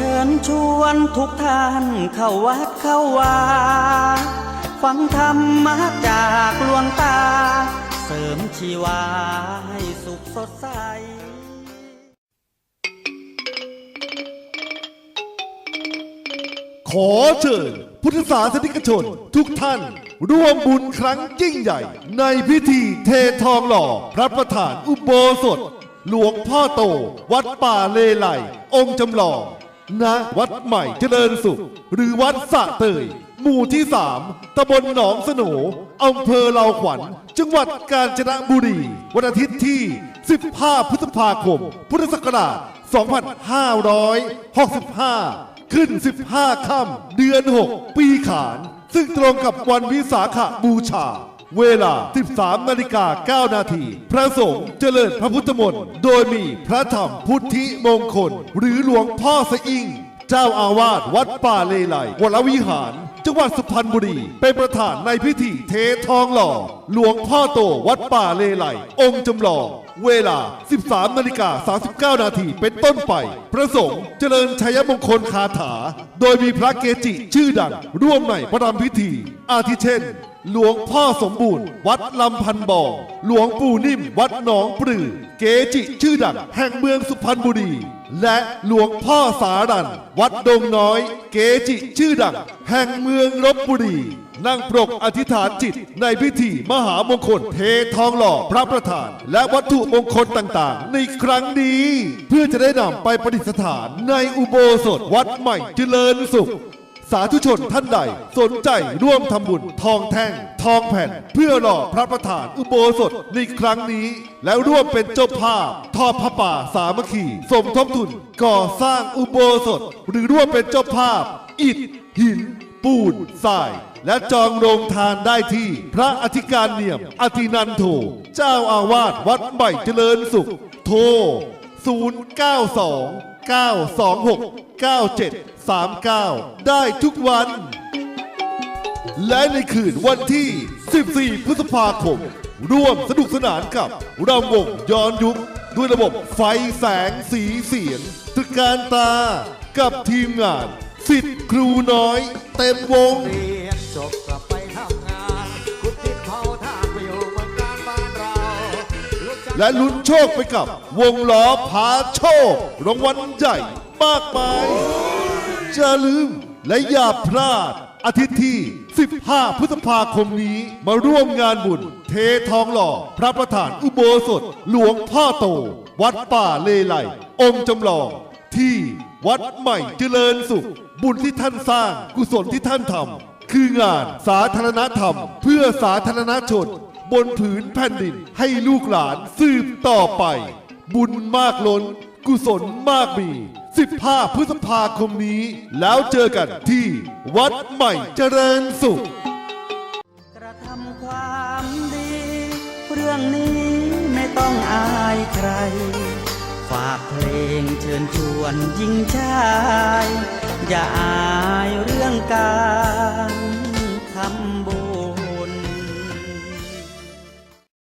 เชิญชวนทุกท่านเข้าวัดเข้าวาฟังธรรมะจากหลวงตา เสริมชีวาให้สุขสดใสขอเชิญพุทธศาสนิกชนทุกท่าน ร่วมบุญครั้งยิ่งใหญ่ ในพิธีเททองหล่อ พระประธานอุโบสถ หลวงพ่อโต วัดป่าเลไลองค์จำลอง ณวัดใหม่เจริญสุข หรือวัดสะเตย หมู่ที่สามตำบลหนองสโหนอำเภอเลาขวัญ จังหวัดกาญจนบุรี วันอาทิตย์ที่ 15 พฤษภาคม พุทธศักราช 2565 ขึ้น 15 ค่ำเดือน 6 ปีขาน ซึ่งตรงกับวันวิสาขบูชา เวลา 13 นาฬิกา 9 นาที พระสงฆ์เจริญพระพุทธมนต์ โดยมีพระธรรมพุทธิมงคล หรือหลวงพ่อสะอิง เจ้าอาวาสวัดป่าเลไลวรวิหาร จังหวัดสุพรรณบุรี เป็นประธานในพิธีเททองหล่อ หลวงพ่อโตวัดป่าเลไลองค์จำลองเวลา 13 นาฬิกา 39 นาที เป็นต้นไป พระสงฆ์เจริญชัยมงคลคาถา โดยมีพระเกจิชื่อดัง ร่วมในพระรำพิธี อาทิเช่น หลวงพ่อสมบูรณ์ วัดลำพันบ่อหลวงปู่นิ่ม วัดหนองปลือ เกจิชื่อดังแห่งเมืองสุพรรณบุรี และหลวงพ่อสารัน วัดดงน้อย เกจิชื่อดัง แห่งเมืองลบบุรี นั่งปรกอธิษฐานจิตในพิธีมหามงคลเททองหล่อพระประธาน และวัตถุมงคลต่างๆ ในครั้งนี้ เพื่อจะได้นำไปประดิษฐานในอุโบสถวัดใหม่เจริญสุข สาธุชนท่านใด สนใจร่วมทำบุญ ทองแท่ง ทองแผ่น เพื่อหล่อพระประธานอุโบสถในครั้งนี้ แล้วร่วมเป็นเจ้าภาพ ทอดพระป่าสามัคคี สมทบทุน ก่อสร้างอุโบสถ หรือร่วมเป็นเจ้าภาพ อิฐ หิน ปูนทรายและจองโรงทานได้ที่พระอธิการเนียม อธินันโท เจ้าอาวาสวัดใหม่เจริญสุข โทร 092 926 9739 ได้ทุกวัน และในคืนวันที่ 14 พฤษภาคม ร่วมสนุกสนานกับรำวงย้อนยุค ด้วยระบบไฟแสงสีเสียงตะการตา กับทีมงานสิทธิ์ครูน้อย เต็มวง เรียนจบกลับไป และลุ้นโชคไปกับ วงล้อพาโชครางวัลใหญ่มากมายจะลืมและอย่าพลาด อาทิตย์ที่ 15 พฤษภาคมนี้มาร่วมงานบุญ เททองหล่อ พระประธานอุโบสถ หลวงพ่อโต วัดป่าเลไลองค์จำลอง ที่วัดใหม่เจริญสุข บุญที่ท่านสร้างกุศลที่ท่านทำคืองานสาธารณธรรม เพื่อสาธารณชน บนผืนแผ่นดินให้ลูกหลานสืบต่อไป บุญมากล้น กุศลมากมี 15 พฤษภาคมนี้ แล้วเจอกันที่วัดใหม่เจริญสุข กระทำความดี เรื่องนี้ไม่ต้องอายใคร ฝากเพลงเชิญชวนยิงชาย อย่าอายเรื่องกา